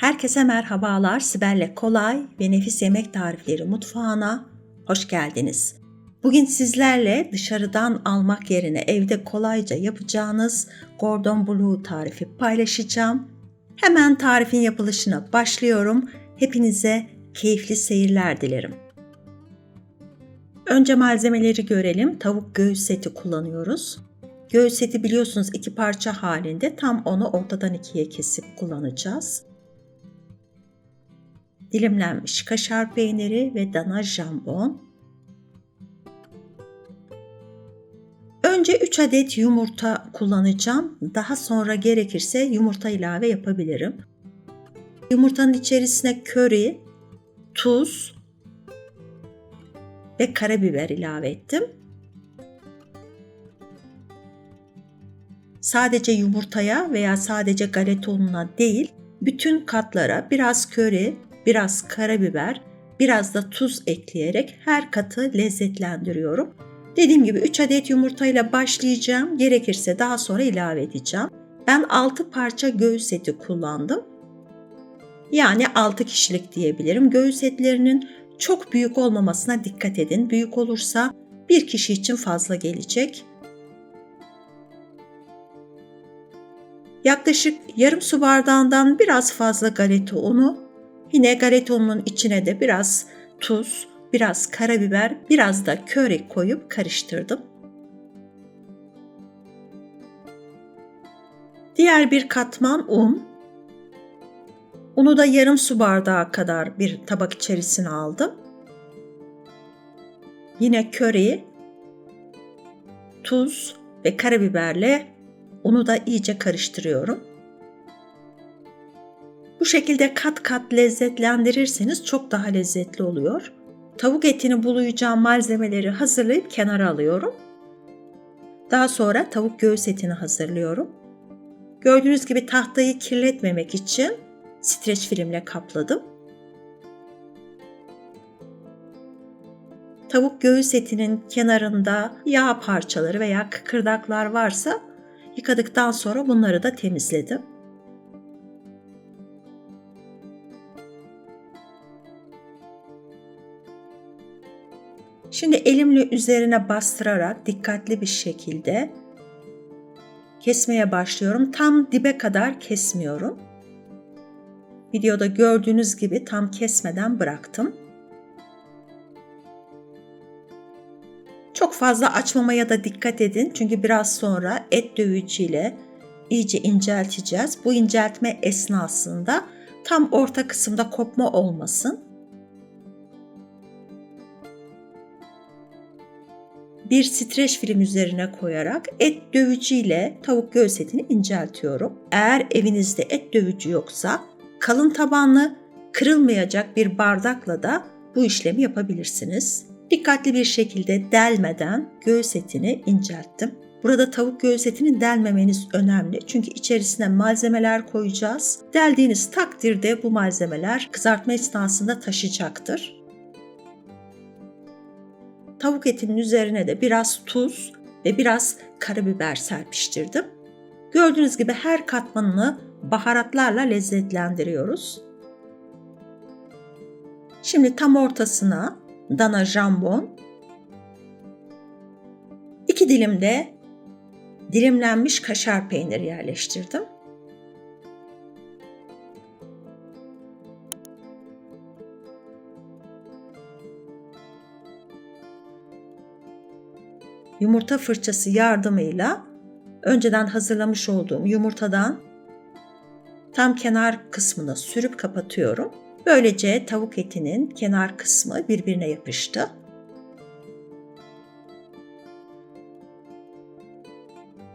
Herkese merhabalar. Sibel'le kolay ve nefis yemek tarifleri mutfağına hoş geldiniz. Bugün sizlerle dışarıdan almak yerine evde kolayca yapacağınız Gordon Bleu tarifi paylaşacağım. Hemen tarifin yapılışına başlıyorum. Hepinize keyifli seyirler dilerim. Önce malzemeleri görelim. Tavuk göğüs eti kullanıyoruz. Göğüs eti biliyorsunuz iki parça halinde tam onu ortadan ikiye kesip kullanacağız. Dilimlenmiş kaşar peyniri ve dana jambon. Önce 3 adet yumurta kullanacağım. Daha sonra gerekirse yumurta ilave yapabilirim. Yumurtanın içerisine köri, tuz ve karabiber ilave ettim. Sadece yumurtaya veya sadece galeta ununa değil, bütün katlara biraz köri, biraz karabiber, biraz da tuz ekleyerek her katı lezzetlendiriyorum. Dediğim gibi 3 adet yumurtayla başlayacağım. Gerekirse daha sonra ilave edeceğim. Ben 6 parça göğüs eti kullandım. Yani 6 kişilik diyebilirim. Göğüs etlerinin çok büyük olmamasına dikkat edin. Büyük olursa bir kişi için fazla gelecek. Yaklaşık yarım su bardağından biraz fazla galeta unu, yine galeta ununun içine de biraz tuz, biraz karabiber, biraz da köri koyup karıştırdım. Diğer bir katman un. Unu da yarım su bardağı kadar bir tabak içerisine aldım. Yine köri, tuz ve karabiberle unu da iyice karıştırıyorum. Bu şekilde kat kat lezzetlendirirseniz çok daha lezzetli oluyor. Tavuk etini bulayacağım malzemeleri hazırlayıp kenara alıyorum. Daha sonra tavuk göğüs etini hazırlıyorum. Gördüğünüz gibi tahtayı kirletmemek için streç filmle kapladım. Tavuk göğüs etinin kenarında yağ parçaları veya kıkırdaklar varsa yıkadıktan sonra bunları da temizledim. Şimdi elimle üzerine bastırarak dikkatli bir şekilde kesmeye başlıyorum. Tam dibe kadar kesmiyorum. Videoda gördüğünüz gibi tam kesmeden bıraktım. Çok fazla açmamaya da dikkat edin çünkü biraz sonra et dövücüyle iyice incelteceğiz. Bu inceltme esnasında tam orta kısımda kopma olmasın. Bir streç film üzerine koyarak et dövücü ile tavuk göğüs etini inceltiyorum. Eğer evinizde et dövücü yoksa kalın tabanlı kırılmayacak bir bardakla da bu işlemi yapabilirsiniz. Dikkatli bir şekilde delmeden göğüs etini incelttim. Burada tavuk göğüs etini delmemeniz önemli çünkü içerisine malzemeler koyacağız. Deldiğiniz takdirde bu malzemeler kızartma esnasında taşacaktır. Tavuk etinin üzerine de biraz tuz ve biraz karabiber serpiştirdim. Gördüğünüz gibi her katmanını baharatlarla lezzetlendiriyoruz. Şimdi tam ortasına dana jambon, iki dilim de dilimlenmiş kaşar peyniri yerleştirdim. Yumurta fırçası yardımıyla önceden hazırlamış olduğum yumurtadan tam kenar kısmını sürüp kapatıyorum. Böylece tavuk etinin kenar kısmı birbirine yapıştı.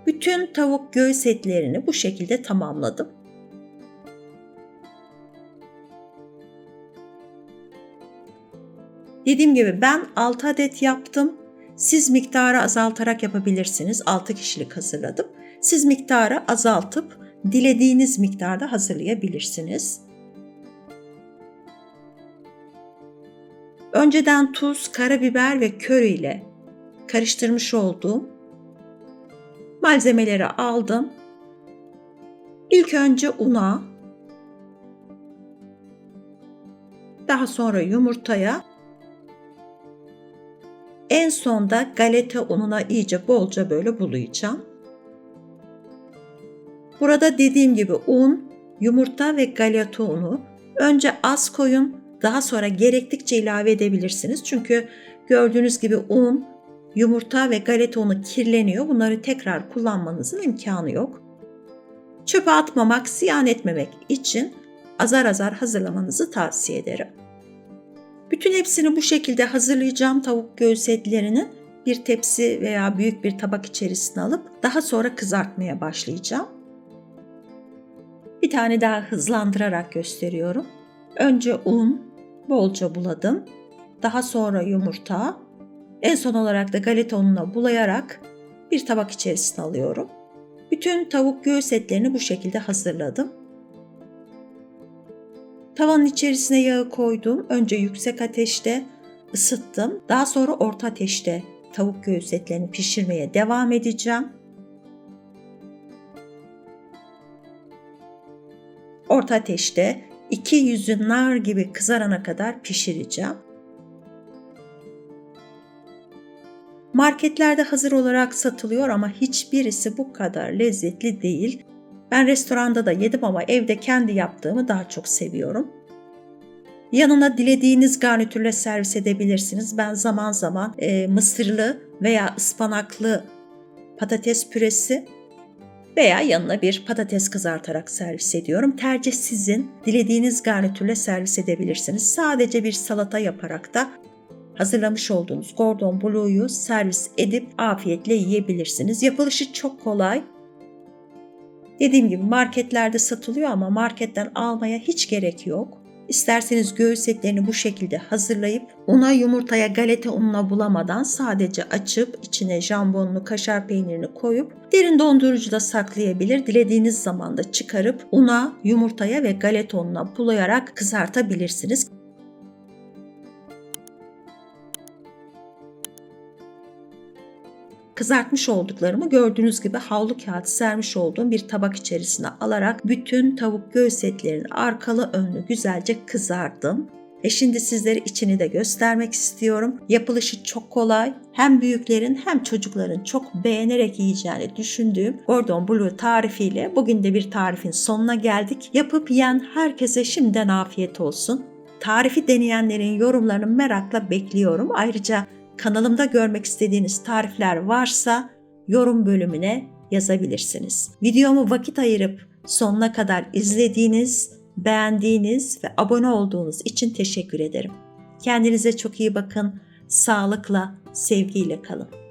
Bütün tavuk göğüs etlerini bu şekilde tamamladım. Dediğim gibi ben 6 adet yaptım. Siz miktarı azaltarak yapabilirsiniz. 6 kişilik hazırladım. Siz miktarı azaltıp dilediğiniz miktarda hazırlayabilirsiniz. Önceden tuz, karabiber ve köri ile karıştırmış olduğum malzemeleri aldım. İlk önce una Daha sonra yumurtaya en sonda galeta ununa iyice bolca böyle bulayacağım. Burada dediğim gibi un, yumurta ve galeta unu önce az koyun, daha sonra gerektikçe ilave edebilirsiniz. Çünkü gördüğünüz gibi un, yumurta ve galeta unu kirleniyor. Bunları tekrar kullanmanızın imkanı yok. Çöpe atmamak, ziyan etmemek için azar azar hazırlamanızı tavsiye ederim. Bütün hepsini bu şekilde hazırlayacağım tavuk göğüs etlerini bir tepsi veya büyük bir tabak içerisine alıp daha sonra kızartmaya başlayacağım. Bir tane daha hızlandırarak gösteriyorum. Önce un, bolca buladım. Daha sonra yumurta, en son olarak da galeta ununa bulayarak bir tabak içerisine alıyorum. Bütün tavuk göğüs etlerini bu şekilde hazırladım. Tavanın içerisine yağı koydum. Önce yüksek ateşte ısıttım. Daha sonra orta ateşte tavuk göğüs etlerini pişirmeye devam edeceğim. Orta ateşte iki yüzü nar gibi kızarana kadar pişireceğim. Marketlerde hazır olarak satılıyor ama hiçbirisi bu kadar lezzetli değil. Ben restoranda da yedim ama evde kendi yaptığımı daha çok seviyorum. Yanına dilediğiniz garnitürle servis edebilirsiniz. Ben zaman zaman e, mısırlı veya ıspanaklı patates püresi veya yanına bir patates kızartarak servis ediyorum. Tercih sizin. Dilediğiniz garnitürle servis edebilirsiniz. Sadece bir salata yaparak da hazırlamış olduğunuz Gordon Blue'yu servis edip afiyetle yiyebilirsiniz. Yapılışı çok kolay. Dediğim gibi marketlerde satılıyor ama marketten almaya hiç gerek yok. İsterseniz göğüs etlerini bu şekilde hazırlayıp una, yumurtaya, galeta ununa bulamadan sadece açıp içine jambonunu, kaşar peynirini koyup derin dondurucuda saklayabilir. Dilediğiniz zaman da çıkarıp una, yumurtaya ve galeta ununa bulayarak kızartabilirsiniz. Kızartmış olduklarımı gördüğünüz gibi havlu kağıt sermiş olduğum bir tabak içerisine alarak bütün tavuk göğüs etlerini arkalı önlü güzelce kızardım. E şimdi sizlere içini de göstermek istiyorum. Yapılışı çok kolay. Hem büyüklerin hem çocukların çok beğenerek yiyeceğini düşündüğüm Gordon Blue tarifiyle bugün de bir tarifin sonuna geldik. Yapıp yiyen herkese şimdiden afiyet olsun. Tarifi deneyenlerin yorumlarını merakla bekliyorum. Ayrıca kanalımda görmek istediğiniz tarifler varsa yorum bölümüne yazabilirsiniz. Videomu vakit ayırıp sonuna kadar izlediğiniz, beğendiğiniz ve abone olduğunuz için teşekkür ederim. Kendinize çok iyi bakın. Sağlıkla, sevgiyle kalın.